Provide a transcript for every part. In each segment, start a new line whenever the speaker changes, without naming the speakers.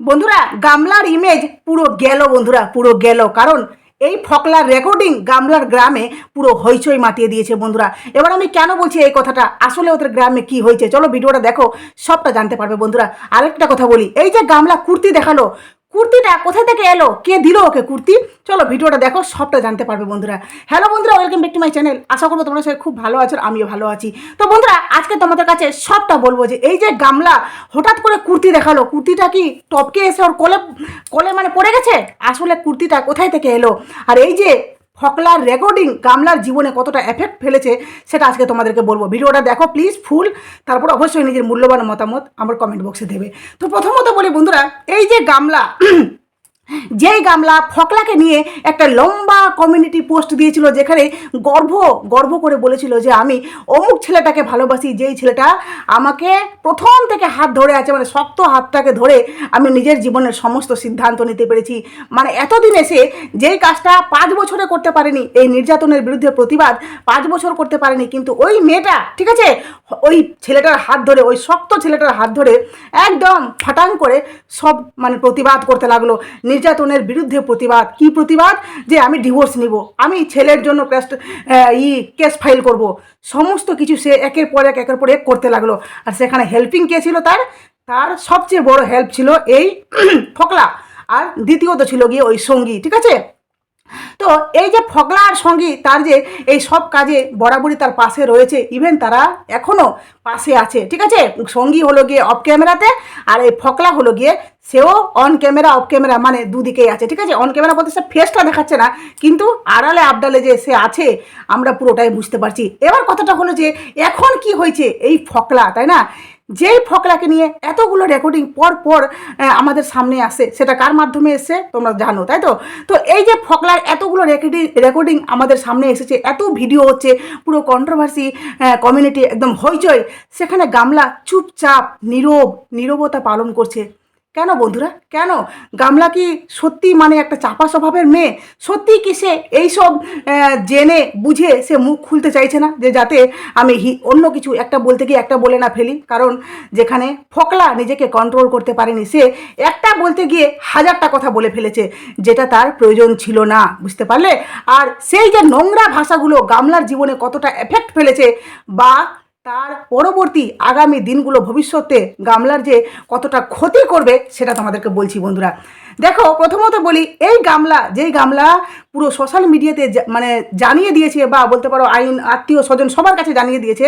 বন্ধুরা, গামলার ইমেজ পুরো গেল বন্ধুরা, পুরো গেল। কারণ এই ফকলার রেকর্ডিং গামলার গ্রামে পুরো হইচই মাতিয়ে দিয়েছে বন্ধুরা। এবার আমি কেন বলছি এই কথাটা? আসলে ওদের গ্রামে কি হয়েছে চলো ভিডিওটা দেখো, সবটা জানতে পারবে বন্ধুরা। আরেকটা কথা বলি, এই যে গামলা কুর্তি দেখাল কুর্তিটা কোথা থেকে এলো? কে দিল ওকে কুর্তি? চলো ভিডিওটা দেখো, সবটা জানতে পারবে বন্ধুরা। হ্যালো বন্ধুরা welcome back to my channel আশা করব তোমরা সবাই খুব ভালো আছো, আমিও ভালো আছি। তো বন্ধুরা, আজকে তোমাদের কাছে সবটা বলব যে, এই যে গামলা, হঠাৎ করে কুর্তি দেখাল। কুর্তিটা কি টপকে এসে ওর কোলে কোলে মানে পড়ে গেছে? আসলে কুর্তিটা কোথায় থেকে এলো? আর এই যে ফকলার রেকর্ডিং গামলার জীবনে কতটা এফেক্ট ফেলেছে সেটা আজকে তোমাদেরকে বলব। ভিডিওটা দেখো প্লিজ ফুল তারপর অবশ্যই নিজের মূল্যবান মতামত আমার কমেন্ট বক্সে দেবে। তো প্রথমত বলি বন্ধুরা, এই যে গামলা যেই গামলা ফকলাকে নিয়ে একটা লম্বা কমিউনিটি পোস্ট দিয়েছিল যেখানে গর্ব গর্ব করে বলেছিল যে আমি অমুক ছেলেটাকে ভালোবাসি, যেই ছেলেটা আমাকে প্রথম থেকে হাত ধরে আছে মানে শক্ত হাতটাকে ধরে আমি নিজের জীবনের সমস্ত সিদ্ধান্ত নিতে পেরেছি। মানে এতদিন এসে যেই কাজটা পাঁচ বছরে করতে পারেনি, এই নির্যাতনের বিরুদ্ধে প্রতিবাদ পাঁচ বছর করতে পারেনি, কিন্তু ওই মেয়েটা, ঠিক আছে? ওই ছেলেটার হাত ধরে, ওই শক্ত ছেলেটার হাত ধরে একদম ফাটাং করে সব মানে প্রতিবাদ করতে লাগল। নির্যাতনের বিরুদ্ধে প্রতিবাদ। কি প্রতিবাদ? যে আমি ডিভোর্স নিব। আমি ছেলের জন্য ক্যাস্ট ই কেস ফাইল করব। সমস্ত কিছু সে একের পর এক, একের পর এক করতে লাগল। আর সেখানে হেল্পিং কে ছিল তার? তার সবচেয়ে বড় হেল্প ছিল এই ফকলা। আর দ্বিতীয়ত ছিল গিয়ে ওই সঙ্গী, ঠিক আছে? তো এই যে ফগলা আর সঙ্গী, তার যে এই সব কাজে বরাবরই তার পাশে রয়েছে। ইভেন তারা এখনও পাশে আছে, ঠিক আছে? সঙ্গী হলো গিয়ে অফ ক্যামেরাতে আর এই ফকলা হলো গিয়ে সেও অন ক্যামেরা অফ ক্যামেরা মানে দুদিকেই আছে, ঠিক আছে? অন ক্যামেরা বলতে সে ফেসটা দেখাচ্ছে না, কিন্তু আড়ালে আবডালে যে সে আছে, আমরা পুরোটাই বুঝতে পারছি। এবার কথাটা হলো যে, এখন কি হয়েছে এই ফকলা তাই না? যেই ফকলাকে নিয়ে এতগুলো রেকর্ডিং পর পর আমাদের সামনে আসে, সেটা কার মাধ্যমে এসে তোমরা জানো, তাই তো? তো এই যে ফকলার এতগুলো রেকর্ডিং রেকর্ডিং আমাদের সামনে এসেছে, এত ভিডিও হচ্ছে, পুরো কন্ট্রোভার্সি কমিউনিটি একদম হইচই। সেখানে গামলা চুপচাপ, নীরব, নীরবতা পালন করছে। কেন বন্ধুরা? কেন? গামলা কি সত্যি মানে একটা চাপা স্বভাবের মেয়ে? সত্যি কি সে এইসব জেনে বুঝে সে মুখ খুলতে চাইছে না? যে যাতে আমি অন্য কিছু একটা বলতে গিয়ে একটা বলে না ফেলি? কারণ যেখানে ফকলা নিজেকে কন্ট্রোল করতে পারেনি, সে একটা বলতে গিয়ে হাজারটা কথা বলে ফেলেছে, যেটা তার প্রয়োজন ছিল না, বুঝতে পারলে? আর সেই যে নোংরা ভাষাগুলো গামলার জীবনে কতটা এফেক্ট ফেলেছে, বা তার পরবর্তী আগামী দিনগুলো ভবিষ্যতে গামলার যে কতটা ক্ষতি করবে সেটা তোমাদেরকে বলছি বন্ধুরা। দেখো, প্রথমত বলি, এই গামলা, যেই গামলা পুরো সোশ্যাল মিডিয়াতে মানে জানিয়ে দিয়েছে বা বলতে পারো আইন, আত্মীয় স্বজন সবার কাছে জানিয়ে দিয়েছে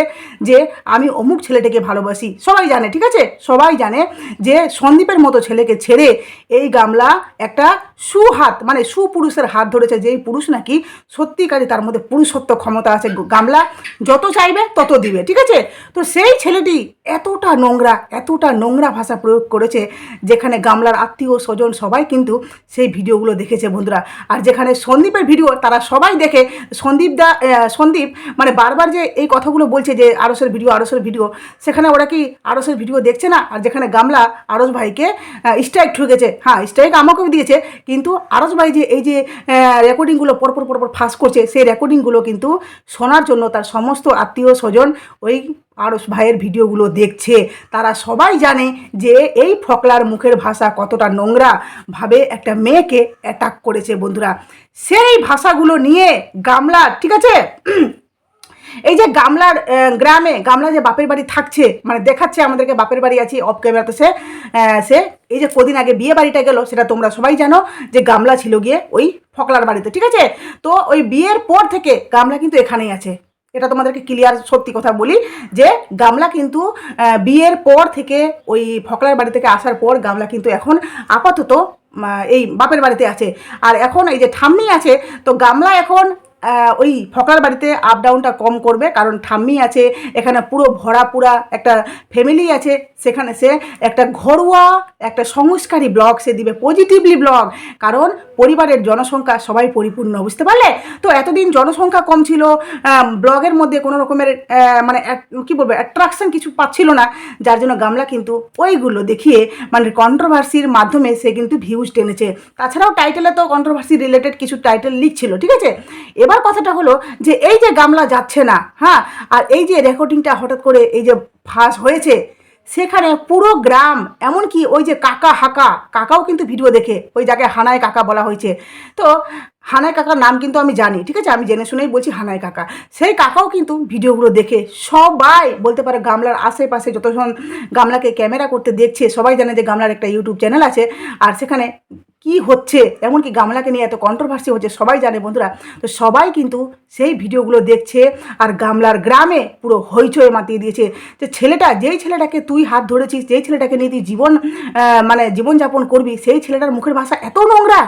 যে, আমি অমুক ছেলেটাকে ভালোবাসি। সবাই জানে, ঠিক আছে? সবাই জানে যে, সন্দীপের মতো ছেলেকে ছেড়ে এই গামলা একটা সুহাত মানে সুপুরুষের হাত ধরেছে। যেই পুরুষ নাকি সত্যিকারই তার মধ্যে পুরুষত্ব ক্ষমতা আছে, গামলা যত চাইবে তত দিবে, ঠিক আছে? তো সেই ছেলেটি এতটা নোংরা এতটা নোংরা ভাষা প্রয়োগ করেছে যেখানে গামলার আত্মীয় স্বজন সবাই কিন্তু সেই ভিডিওগুলো দেখেছে বন্ধুরা। আর যেখানে সন্দীপের ভিডিও, তারা সবাই দেখে সন্দীপ দা সন্দীপ মানে বারবার যে এই কথাগুলো বলছে যে আরসের ভিডিও আরসের ভিডিও, সেখানে ওরা কি আরসের ভিডিও দেখছে না? আর যেখানে গামলা আরস ভাইকে স্ট্রাইক ঠুকেছে। হ্যাঁ স্ট্রাইক আমাকেও দিয়েছে, কিন্তু আরস ভাই যে এই যে রেকর্ডিংগুলো পরপর পরপর ফাঁস করছে, সেই রেকর্ডিংগুলো কিন্তু শোনার জন্য তার সমস্ত আত্মীয় স্বজন ওই আরস ভাইয়ের ভিডিওগুলো দেখছে, তারা সবাই জানে যে এই ফকলার মুখের ভাষা কতটা নোংরা, ভাবে একটা মেয়েকে অ্যাটাক করেছে বন্ধুরা। সেই ভাষাগুলো নিয়ে গামলা, ঠিক আছে? এই যে গামলার গ্রামে, গামলা যে বাপের বাড়ি থাকছে মানে দেখাচ্ছে আমাদেরকে বাপের বাড়ি আছে অফ ক্যামেরাতে সে সে, এই যে কদিন আগে বিয়ে বাড়িটা গেল, সেটা তোমরা সবাই জানো যে গামলা ছিল গিয়ে ওই ফকলার বাড়িতে, ঠিক আছে? তো ওই বিয়ের পর থেকে গামলা কিন্তু এখানেই আছে। এটা তোমাদেরকে ক্লিয়ার সত্যি কথা বলি যে গামলা কিন্তু বিয়ের পর থেকে, ওই ফকলার বাড়ি থেকে আসার পর গামলা কিন্তু এখন আপাতত এই বাপের বাড়িতে আছে। আর এখন এই যে ঠাম্মি আছে, তো গামলা এখন ওই ফকলার বাড়িতে আপ ডাউনটা কম করবে, কারণ ঠাম্মি আছে, এখানে পুরো ভরা পুরা একটা ফ্যামিলি আছে, সেখানে সে একটা ঘরোয়া, একটা সংস্কারী ব্লগ সে দিবে পজিটিভলি ব্লগ কারণ পরিবারের জনসংখ্যা সবাই পরিপূর্ণ, বুঝতে পারলে? তো এতদিন জনসংখ্যা কম ছিল ব্লগের মধ্যে কোনো রকমের মানে কি বলব অ্যাট্রাকশন কিছু পাচ্ছিল না, যার জন্য গামলা কিন্তু ওইগুলো দেখিয়ে মানে কন্ট্রোভার্সির মাধ্যমে সে কিন্তু ভিউজ টেনেছে। তাছাড়াও টাইটেলে তো কন্ট্রোভার্সি রিলেটেড কিছু টাইটেল লিখছিল, ঠিক আছে? এবার কথাটা হলো যে এই যে গামলা যাচ্ছে না হ্যাঁ আর এই যে রেকর্ডিংটা হঠাৎ করে এই যে ফাঁস হয়েছে, সেখানে পুরো গ্রাম, এমনকি ওই যে কাকা হাকা, কাকাও কিন্তু ভিডিও দেখে, ওই জায়গায় হানায় কাকা বলা হয়েছে। তো হানায় কাকার নাম কিন্তু আমি জানি, ঠিক আছে? আমি জেনে শুনেই বলছি হানায় কাকা। সেই কাকাও কিন্তু ভিডিওগুলো দেখে সবাই বলতে পারে গামলার আশেপাশে যতজন গামলাকে ক্যামেরা করতে দেখছে, সবাই জানে যে গামলার একটা ইউটিউব চ্যানেল আছে। আর সেখানে কি হচ্ছে, এমনকি গামলাকে নিয়ে এত কন্ট্রোভার্সি হচ্ছে, সবাই জানে বন্ধুরা। তো সবাই কিন্তু সেই ভিডিওগুলো দেখছে আর গামলার গ্রামে পুরো হইচই মাতিয়ে দিয়েছে। যে ছেলেটা, যেই ছেলেটাকে তুই হাত ধরেছিস, যেই ছেলেটাকে নিয়ে তুই জীবন মানে জীবনযাপন করবি, সেই ছেলেটার মুখের ভাষা এত নোংরা।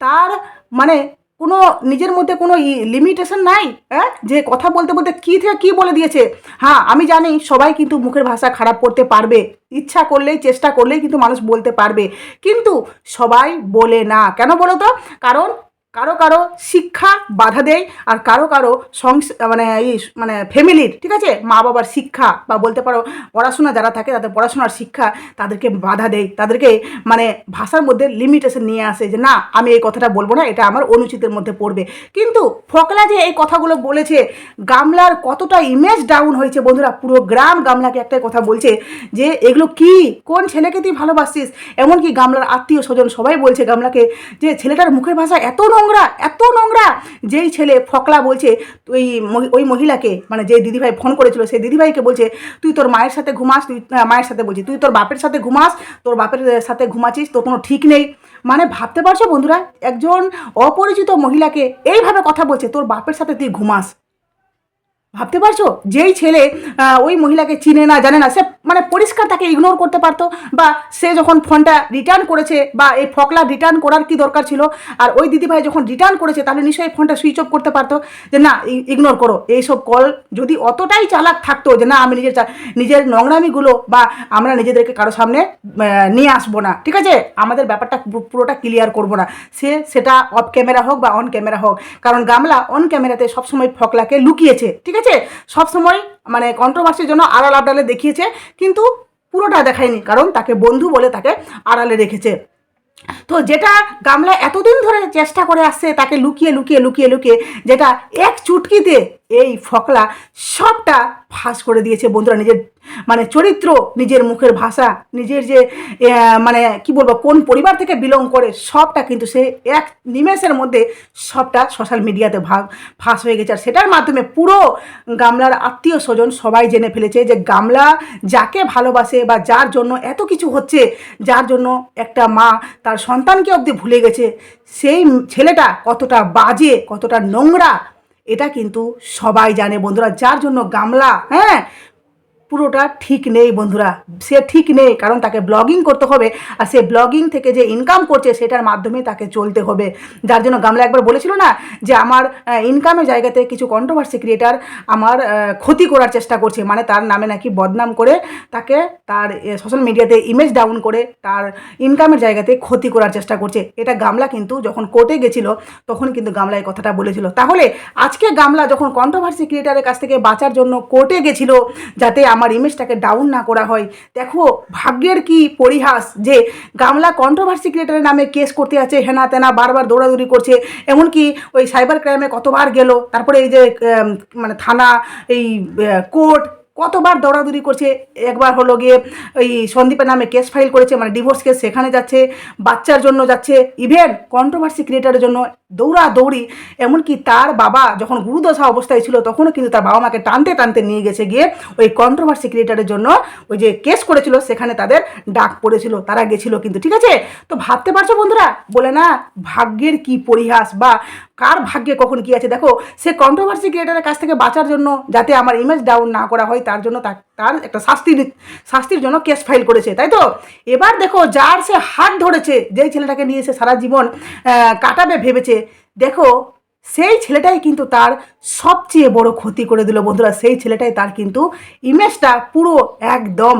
তার মানে কোনো নিজের মধ্যে কোনো লিমিটেশন নাই হ্যাঁ? যে কথা বলতে বলতে কী থেকে কী বলে দিয়েছে? হ্যাঁ আমি জানি সবাই কিন্তু মুখের ভাষা খারাপ করতে পারবে। ইচ্ছা করলেই, চেষ্টা করলেই কিন্তু মানুষ বলতে পারবে। কিন্তু সবাই বলে না। কেন বলো তো? কারণ কারও কারও শিক্ষা বাধা দেয় আর কারও কারও সংস মানে এই মানে ফ্যামিলির, ঠিক আছে? মা বাবার শিক্ষা বা বলতে পারো পড়াশোনা যারা থাকে তাদের পড়াশোনার শিক্ষা তাদেরকে বাধা দেয়। তাদেরকে মানে ভাষার মধ্যে লিমিটেশন নিয়ে আসে যে না, আমি এই কথাটা বলব না, এটা আমার অনুচিতের মধ্যে পড়বে। কিন্তু ফকলা যে এই কথাগুলো বলেছে, গামলার কতটা ইমেজ ডাউন হয়েছে বন্ধুরা, পুরো গ্রাম গামলাকে একটাই কথা বলছে যে, এগুলো কি? কোন ছেলেকে তুই ভালোবাসিস? এমনকি গামলার আত্মীয় স্বজন সবাই বলছে গামলাকে যে, ছেলেটার মুখের ভাষা এত নোংরা, এত নোংরা। যেই ছেলে ফকলা বলছে, ওই ওই মহিলাকে মানে যে দিদিভাই ফোন করেছিল, সেই দিদিভাইকে বলছে, তুই তোর মায়ের সাথে ঘুমাস, তুই মায়ের সাথে বলছি, তুই তোর বাপের সাথে ঘুমাস, তোর বাপের সাথে ঘুমাচ্ছিস, তোর কোনো ঠিক নেই। মানে ভাবতে পারছ বন্ধুরা, একজন অপরিচিত মহিলাকে এইভাবে কথা বলছে, তোর বাপের সাথে তুই ঘুমাস। ভাবতে পারছ? যেই ছেলে ওই মহিলাকে চিনে না, জানে না, সে মানে পরিষ্কার তাকে ইগনোর করতে পারতো বা সে যখন ফোনটা রিটার্ন করেছে বা এই ফকলা রিটার্ন করার কি দরকার ছিল? আর ওই দিদিভাই যখন রিটার্ন করেছে, তাহলে নিশ্চয়ই ফোনটা সুইচ অফ করতে পারতো যে না ইগনোর করো, এইসব কল যদি অতটাই চালাক থাকতো যে না, আমি নিজের নিজের নোংরামিগুলো বা আমরা নিজেদেরকে কারও সামনে নিয়ে আসব না, ঠিক আছে? আমাদের ব্যাপারটা পুরোটা ক্লিয়ার করব না। সে সেটা অফ ক্যামেরা হোক বা অন ক্যামেরা হোক, কারণ গামলা অন ক্যামেরাতে সবসময় ফকলাকে লুকিয়েছে, ঠিক আছে? সবসময় মানে কন্ট্রোভার্সির জন্য আড়াল আবডালে দেখিয়েছে, কিন্তু পুরোটা দেখায়নি, কারণ তাকে বন্ধু বলে তাকে আড়ালে রেখেছে। তো যেটা গামলা এতদিন ধরে চেষ্টা করে আসছে, তাকে লুকিয়ে লুকিয়ে লুকিয়ে লুকিয়ে, যেটা এক চুটকিতে এই ফকলা সবটা ফাঁস করে দিয়েছে বন্ধুরা নিজের মানে চরিত্র, নিজের মুখের ভাষা, নিজের যে মানে কি বলব, কোন পরিবার থেকে বিলং করে সবটা কিন্তু সে এক নিমেষের মধ্যে সবটা সোশ্যাল মিডিয়াতে ভাগ ফাঁস হয়ে গেছে। আর সেটার মাধ্যমে পুরো গামলার আত্মীয় স্বজন সবাই জেনে ফেলেছে যে গামলা যাকে ভালোবাসে বা যার জন্য এত কিছু হচ্ছে, যার জন্য একটা মা তার সন্তানকে অবধি ভুলে গেছে, সেই ছেলেটা কতটা বাজে, কতটা নোংরা এটা কিন্তু সবাই জানে বন্ধুরা যার জন্য গামলা হ্যাঁ? পুরোটা ঠিক নেই বন্ধুরা। সে ঠিক নেই, কারণ তাকে ব্লগিং করতে হবে, আর সে ব্লগিং থেকে যে ইনকাম করছে, সেটার মাধ্যমে তাকে চলতে হবে। যার জন্য গামলা একবার বলেছিল না যে, আমার ইনকামের জায়গাতে কিছু কন্ট্রোভার্সি ক্রিয়েটার আমার ক্ষতি করার চেষ্টা করছে। মানে তার নামে নাকি বদনাম করে তাকে তার সোশ্যাল মিডিয়াতে ইমেজ ডাউন করে তার ইনকামের জায়গাতে ক্ষতি করার চেষ্টা করছে। এটা গামলা কিন্তু যখন কোর্টে গেছিল, তখন কিন্তু গামলা এই কথাটা বলেছিল। তাহলে আজকে গামলা যখন কন্ট্রোভার্সি ক্রিয়েটারের কাছ থেকে বাঁচার জন্য কোর্টে গেছিল, যাতে আমার ইমেজটাকে ডাউন না করা হয়। দেখো, ভাগ্যের কি পরিহাস যে গামলা কন্ট্রোভার্সি ক্রিয়েটারের নামে কেস করতে আছে, হেনা তেনা বারবার দৌড়াদৌড়ি করছে, এমনকি ওই সাইবার ক্রাইমে কতবার গেল, তারপরে এই যে মানে থানা, এই কোর্ট কতবার দৌড়াদৌড়ি করছে, একবার হলো গিয়ে ওই সন্দীপের নামে কেস ফাইল করেছে মানে ডিভোর্স কেস সেখানে যাচ্ছে, বাচ্চার জন্য যাচ্ছে ইভেন কন্ট্রোভার্সি ক্রিয়েটারের জন্য দৌড়া দৌড়ি এমনকি তার বাবা যখন গুরুদশা অবস্থায় ছিল, তখনও কিন্তু তার বাবা মাকে টানতে টানতে নিয়ে গেছে গিয়ে ওই কন্ট্রোভার্সি ক্রিয়েটারের জন্য ওই যে কেস করেছিল, সেখানে তাদের ডাক পড়েছিল, তারা গেছিল কিন্তু, ঠিক আছে? তো ভাবতে পারছ বন্ধুরা? বলে না, ভাগ্যের কি পরিহাস বা কার ভাগ্যে কখন কি আছে? দেখো, সে কন্ট্রোভার্সি ক্রিয়েটারের কাছ থেকে বাঁচার জন্য যাতে আমার ইমেজ ডাউন না করা হয় তার জন্য তার একটা শাস্তি শাস্তির জন্য কেস ফাইল করেছে, তাই তো? এবার দেখো, যার সে হাত ধরেছে, যেই ছেলেটাকে নিয়ে সে সারা জীবন কাটাবে ভেবেছে, দেখো, সেই ছেলেটাই কিন্তু তার সবচেয়ে বড় ক্ষতি করে দিল, বন্ধুরা। সেই ছেলেটাই তার কিন্তু ইমেজটা পুরো একদম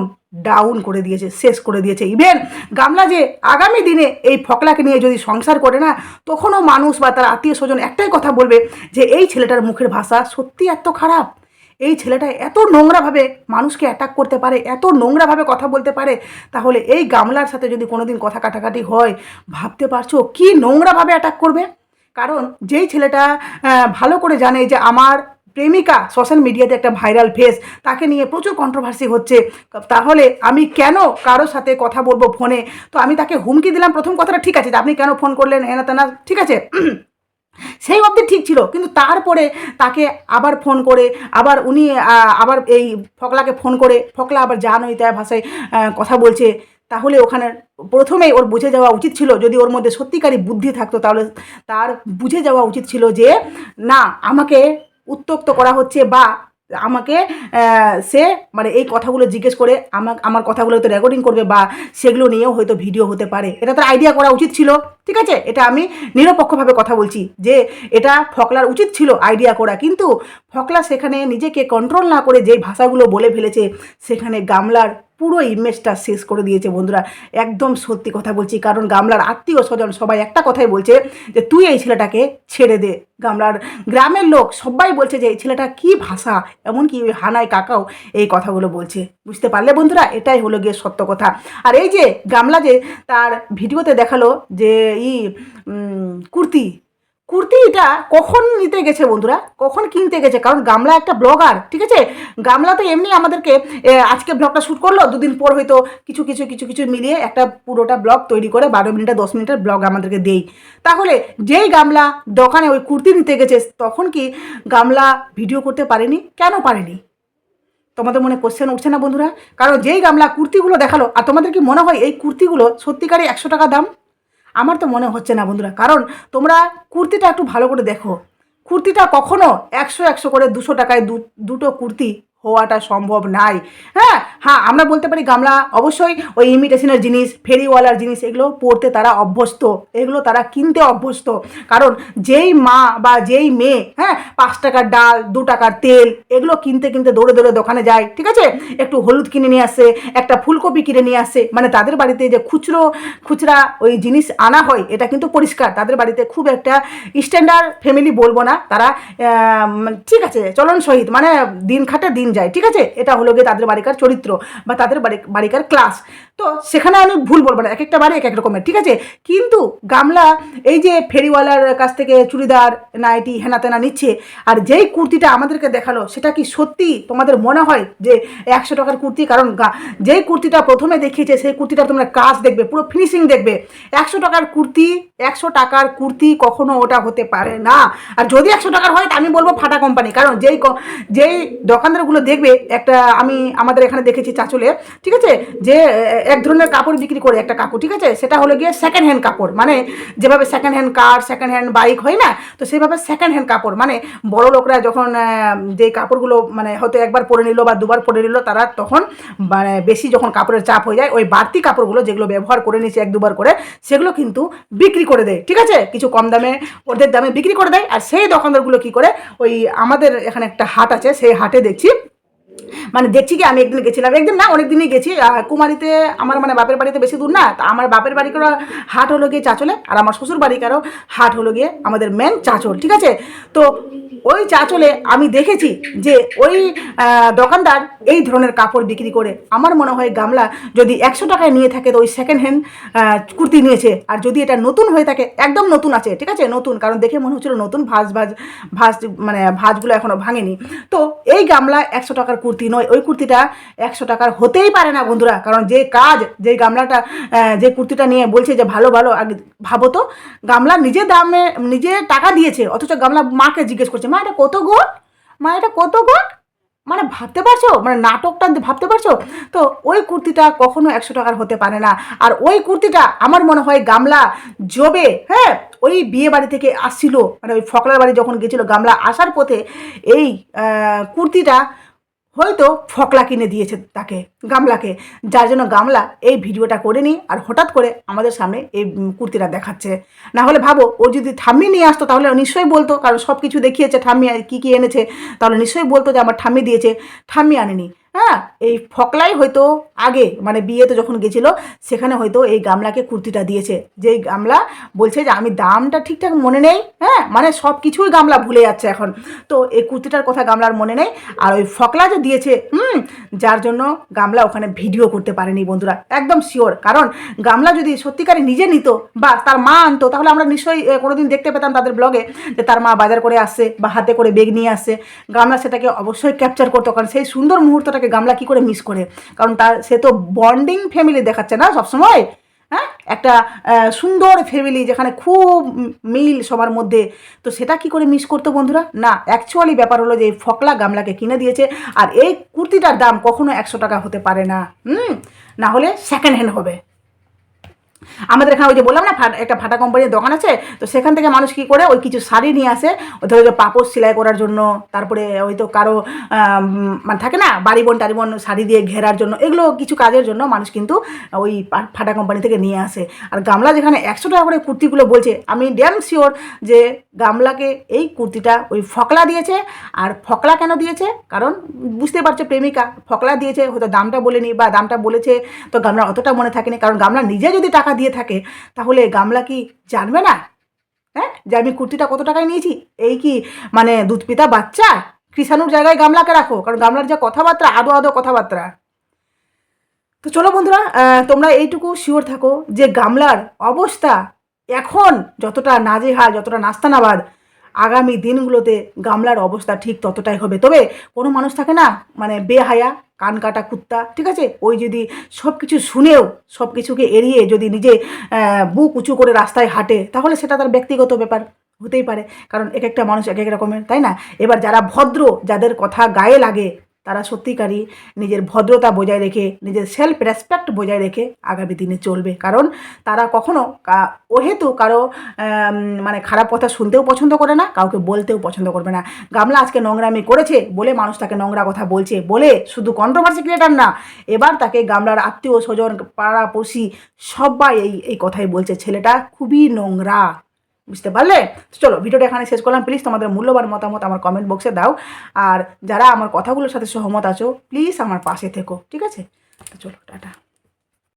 ডাউন করে দিয়েছে, শেষ করে দিয়েছে। ইভেন গামলা যে আগামী দিনে এই ফকলাকে নিয়ে যদি সংসার করে না, তখনও মানুষ বা তার আত্মীয় স্বজন একটাই কথা বলবে যে, এই ছেলেটার মুখের ভাষা সত্যি এত খারাপ? এই ছেলেটা এত নোংরাভাবে মানুষকে অ্যাটাক করতে পারে, এত নোংরাভাবে কথা বলতে পারে, তাহলে এই গামলার সাথে যদি কোনোদিন কথা কাটাকাটি হয়, ভাবতে পারছ কি নোংরাভাবে অ্যাটাক করবে? কারণ যেই ছেলেটা ভালো করে জানে যে আমার প্রেমিকা সোশ্যাল মিডিয়াতে একটা ভাইরাল ফেস তাকে নিয়ে প্রচুর কন্ট্রোভার্সি হচ্ছে, তাহলে আমি কেন কারোর সাথে কথা বলব ফোনে তো আমি তাকে হুমকি দিলাম, প্রথম কথাটা ঠিক আছে আপনি কেন ফোন করলেন হেনা তেনা ঠিক আছে? সেই অবধি ঠিক ছিল। কিন্তু তারপরে তাকে আবার ফোন করে, আবার উনি আবার এই ফকলাকে ফোন করে, ফকলা আবার যা নয় তার ভাষায় কথা বলছে, তাহলে ওখানে প্রথমেই ওর বুঝে যাওয়া উচিত ছিল। যদি ওর মধ্যে সত্যিকারই বুদ্ধি থাকতো, তাহলে তার বুঝে যাওয়া উচিত ছিল যে, না, আমাকে উত্তক্ত করা হচ্ছে বা আমাকে সে মানে এই কথাগুলো জিজ্ঞেস করে আমার আমার কথাগুলো হয়তো রেকর্ডিং করবে বা সেগুলো নিয়েও হয়তো ভিডিও হতে পারে। এটা তার আইডিয়া করা উচিত ছিল। ঠিক আছে? এটা আমি নিরপেক্ষভাবে কথা বলছি যে এটা ফকলার উচিত ছিল আইডিয়া করা। কিন্তু ফকলা সেখানে নিজেকে কন্ট্রোল না করে যে ভাষাগুলো বলে ফেলেছে, সেখানে গামলার পুরো ইমেজটা শেষ করে দিয়েছে বন্ধুরা। একদম সত্যি কথা বলছি। কারণ গামলার আত্মীয় স্বজন সবাই একটা কথাই বলছে যে, তুই এই ছেলেটাকে ছেড়ে দে। গামলার গ্রামের লোক সবাই বলছে যে, এই ছেলেটা কি ভাষা? এমনকি ওই হানাই কাকাও এই কথাগুলো বলছে। বুঝতে পারলে বন্ধুরা? এটাই হলো গিয়ে সত্য কথা। আর এই যে গামলা যে তার ভিডিওতে দেখাল যে ই কুর্তি। কুর্তিটা কখন নিতে গেছে বন্ধুরা? কখন কিনতে গেছে? কারণ গামলা একটা ব্লগার, ঠিক আছে? গামলা তো এমনি আমাদেরকে আজকে ব্লগটা শ্যুট করল, দুদিন পর হয়তো কিছু কিছু কিছু কিছু মিলিয়ে একটা পুরোটা ব্লগ তৈরি করে বারো মিনিটের দশ মিনিটের ব্লগ আমাদেরকে দেই। তাহলে যেই গামলা দোকানে ওই কুর্তি নিতে গেছে, তখন কি গামলা ভিডিও করতে পারেনি? কেন পারেনি? তোমাদের মনে কোশ্চেন উঠছে না বন্ধুরা? কারণ যেই গামলা কুর্তিগুলো দেখাল, আর তোমাদের কি মনে হয় এই কুর্তিগুলো সত্যিকারই একশো টাকা দাম? আমার তো মনে হচ্ছে না বন্ধুরা। কারণ তোমরা কুর্তিটা একটু ভালো করে দেখো। কুর্তিটা কখনো একশো একশো করে দুশো টাকায় দুটো কুর্তি হওয়াটা সম্ভব নাই। হ্যাঁ হ্যাঁ আমরা বলতে পারি গামলা অবশ্যই ওই ইমিটেশনের জিনিস, ফেরিওয়ালার জিনিস, এগুলো পড়তে তারা অভ্যস্ত। এগুলো তারা কিনতে অভ্যস্ত। কারণ যেই মা বা যেই মেয়ে হ্যাঁ পাঁচ টাকার ডাল, দু টাকার তেল, এগুলো কিনতে কিনতে দৌড়ে দৌড়ে দোকানে যায়, ঠিক আছে? একটু হলুদ কিনে নিয়ে আসে, একটা ফুলকপি কিনে নিয়ে আসে। মানে তাদের বাড়িতে যে খুচরো, খুচরা ওই জিনিস আনা হয়, এটা কিন্তু পরিষ্কার। তাদের বাড়িতে খুব একটা স্ট্যান্ডার্ড ফ্যামিলি বলব না। তারা ঠিক আছে, চলন সহিত। মানে দিন খাটে দিন যায় ঠিক আছে? এটা হলো গিয়ে তাদের বাড়িকার চরিত্র বা তাদের বাড়ি বাড়িকার ক্লাস তো সেখানে আমি ভুল বলব না, এক একটা বাড়ি এক এক রকমের, ঠিক আছে? কিন্তু গামলা, এই যে ফেরিওয়ালার কাছ থেকে চুড়িদার, নাইটি হেনা তেনা নিচ্ছে, আর যেই কুর্তিটা আমাদেরকে দেখাল, সেটা কি সত্যি তোমাদের মনে হয় যে একশো টাকার কুর্তি? কারণ যেই কুর্তিটা প্রথমে দেখিয়েছে, সেই কুর্তিটা তোমরা কাজ দেখবে, পুরো ফিনিশিং দেখবে। একশো টাকার কুর্তি, একশো টাকার কুর্তি কখনো ওটা হতে পারে না। আর যদি একশো টাকার হয়, তা আমি বলব ফাটা কোম্পানি কারণ যেই যেই দোকানদারগুলো দেখবে, একটা আমি আমাদের এখানে দেখেছি চাচলে, ঠিক আছে? যে এক ধরনের কাপড় বিক্রি করে একটা কাপড় ঠিক আছে? সেটা হলো গিয়ে সেকেন্ড হ্যান্ড কাপড়। মানে যেভাবে second hand car second hand bike হয় না, তো সেভাবে সেকেন্ড হ্যান্ড কাপড়। মানে বড় লোকরা যখন যে কাপড়গুলো মানে হয়তো একবার পরে নিল বা দুবার পরে নিল, তারা তখন মানে বেশি যখন কাপড়ের চাপ হয়ে যায়, ওই বাড়তি কাপড়গুলো যেগুলো ব্যবহার করে নিয়েছে এক দুবার করে, সেগুলো কিন্তু বিক্রি করে দেয়, ঠিক আছে? কিছু কম দামে ওদের দামে বিক্রি করে দেয়। আর সেই দোকানদারগুলো কি করে, ওই আমাদের এখানে একটা হাট আছে, সেই হাটে দেখছি মানে দেখছি কি, আমি একদিন গেছিলাম, একদিন না অনেক দিনই গেছি কুমারিতে আমার মানে বাপের বাড়িতে বেশি দূর না, তা আমার বাপের বাড়ি বাড়িকারও হাট হলো গিয়ে চাচলে, আর আমার শ্বশুর বাড়িকারও হাট হলো গিয়ে আমাদের মেন চাচল, ঠিক আছে? তো ওই চাচলে আমি দেখেছি যে ওই দোকানদার এই ধরনের কাপড় বিক্রি করে, আমার মনে হয় গামলা যদি একশো টাকায় নিয়ে থাকে, তো ওই সেকেন্ড হ্যান্ড কুর্তি নিয়েছে, আর যদি এটা নতুন হয়ে থাকে, একদম নতুন আছে, ঠিক আছে? নতুন, কারণ দেখে মনে হচ্ছিল নতুন ভাজ ভাজ ভাজ মানে ভাজগুলো এখনও ভাঙেনি। তো এই গামলা একশো টাকার কুর্তি নয়, ওই কুর্তিটা একশো টাকার হতেই পারে না বন্ধুরা। কারণ যে কাজ, যে গামলাটা যে কুর্তিটা নিয়ে বলছে যে ভালো ভালো, আগে ভাবো তো, গামলা নিজে দামে, নিজে টাকা দিয়েছে, অথচ গামলা মাকে জিজ্ঞেস করছে, মা, এটা কত গো? মা, এটা কত গো? মানে ভাবতে পারছ? মানে নাটকটা ভাবতে পারছ? তো ওই কুর্তিটা কখনো একশো টাকার হতে পারে না। আর ওই কুর্তিটা আমার মনে হয় গামলা জবে হ্যাঁ ওই বিয়ে বাড়ি থেকে আসছিল। মানে ওই ফকলার বাড়ি যখন গেছিল গামলা আসার পথে, এই কুর্তিটা হয়তো ফকলা কিনে দিয়েছে তাকে, গামলাকে। যার জন্য গামলা এই ভিডিওটা করে নি আর হঠাৎ করে আমাদের সামনে এই কুর্তিটা দেখাচ্ছে। না হলে ভাবো, ও যদি ঠাম্মি নিয়ে আসতো তাহলে নিশ্চয়ই বলতো, কারণ সব কিছু দেখিয়েছে ঠাম্মি কী কী এনেছে। তাহলে নিশ্চয়ই বলতো যে আমার ঠাম্মি দিয়েছে। ঠাম্মি আনেনি। হ্যাঁ এই ফকলাই হয়তো আগে মানে বিয়েতে যখন গেছিল, সেখানে হয়তো এই গামলাকে কুর্তিটা দিয়েছে। যেই গামলা বলছে যে, আমি দামটা ঠিকঠাক মনে নেই হ্যাঁ মানে সব কিছুই গামলা ভুলে যাচ্ছে এখন। তো এই কুর্তিটার কথা গামলার মনে নেই। আর ওই ফকলা যে দিয়েছে, হুম, যার জন্য গামলা ওখানে ভিডিও করতে পারেনি বন্ধুরা, একদম শিওর। কারণ গামলা যদি সত্যিকারে নিজে নিত বা তার মা আনতো, তাহলে আমরা নিশ্চয়ই কোনোদিন দেখতে পেতাম তাদের ব্লগে যে তার মা বাজার করে আসছে বা হাতে করে বেগ নিয়ে আসছে। গামলা সেটাকে অবশ্যই ক্যাপচার করতো, কারণ সেই সুন্দর মুহূর্তটাকে গামলা কি করে মিস করে? কারণ তার, সে তো বন্ডিং ফ্যামিলি দেখাচ্ছে না সবসময়? হ্যাঁ? একটা সুন্দর ফ্যামিলি যেখানে খুব মিল সবার মধ্যে। তো সেটা কি করে মিস করতো বন্ধুরা? না অ্যাকচুয়ালি ব্যাপার হলো যে এই ফকলা গামলাকে কিনে দিয়েছে আর এই কুর্তিটার দাম কখনো একশো টাকা হতে পারে না। হুম? না হলে সেকেন্ড হ্যান্ড হবে। আমাদের এখানে ওই যে বললাম না একটা ফাটা কোম্পানির দোকান আছে, তো সেখান থেকে মানুষ কি করে, ওই কিছু শাড়ি নিয়ে আসে ওই ধরো যে পাপড় সেলাই করার জন্য, তারপরে ওই তো কারও মানে থাকে না বাড়ি বোন টাড়ি বোন শাড়ি দিয়ে ঘেরার জন্য, এগুলো কিছু কাজের জন্য মানুষ কিন্তু ওই ফাটা কোম্পানি থেকে নিয়ে আসে। আর গামলা যেখানে একশো টাকা করে কুর্তিগুলো বলছে, আমি ড্যাম শিওর যে গামলাকে এই কুর্তিটা ওই ফকলা দিয়েছে, আর ফকলা কেন দিয়েছে? কারণ বুঝতে পারছ প্রেমিকা, ফকলা দিয়েছে, হয়তো দামটা বলেনি বা দামটা বলেছে, তো গামলার অতটা মনে থাকেনি, কারণ গামলা নিজে যদি টাকা দিয়ে থাকে, তাহলে গামলা কি জানবে না? হ্যাঁ? যে আমি কুর্তিটা কত টাকায় নিয়েছি? এই কি মানে দুধ পিতা বাচ্চা? কৃষাণুর জায়গায় গামলাকে রাখো, কারণ গামলার যা কথাবার্তা, আদো আদো কথাবার্তা। তো চলো বন্ধুরা তোমরা এইটুকু শিওর থাকো যে গামলার অবস্থা এখন যতটা নাজেহাল, যতটা নাস্তানাবাদ আগামী দিনগুলোতে গামলার অবস্থা ঠিক ততটাই হবে। তবে কোনো মানুষ থাকে না মানে বেহায়া, কান কাটা কুত্তা, ঠিক আছে? ওই যদি সব কিছু শুনেও সব কিছুকে এড়িয়ে যদি নিজে বুক উঁচু করে রাস্তায় হাঁটে, তাহলে সেটা তার ব্যক্তিগত ব্যাপার, হতেই পারে। কারণ এক একটা মানুষ এক এক রকমের, তাই না? এবার যারা ভদ্র, যাদের কথা গায়ে লাগে তারা সত্যিকারই নিজের ভদ্রতা বজায় রেখে, নিজের সেলফ রেসপেক্ট বজায় রেখে আগামী দিনে চলবে। কারণ তারা কখনো ওহেতু কারও মানে খারাপ কথা শুনতেও পছন্দ করে না, কাউকে বলতেও পছন্দ করবে না। গামলা আজকে নোংরামি করেছে বলে মানুষ তাকে নোংরা কথা বলছে বলে শুধু কন্ট্রোভার্সি ক্রিয়েটার না, এবার তাকে গামলার আত্মীয় স্বজন পাড়া পড়শি সবাই এই এই কথাই বলছে। ছেলেটা খুবই নোংরা। বুঝতে পারলে? চলো, ভিডিওটা এখানে শেষ করলাম। প্লিজ তোমাদের মূল্যবান মতামত আমার কমেন্ট বক্সে দাও। আর যারা আমার কথাগুলোর সাথে সহমত আছো প্লিজ আমার পাশে থেকো, ঠিক আছে? তো চলো, টাটা।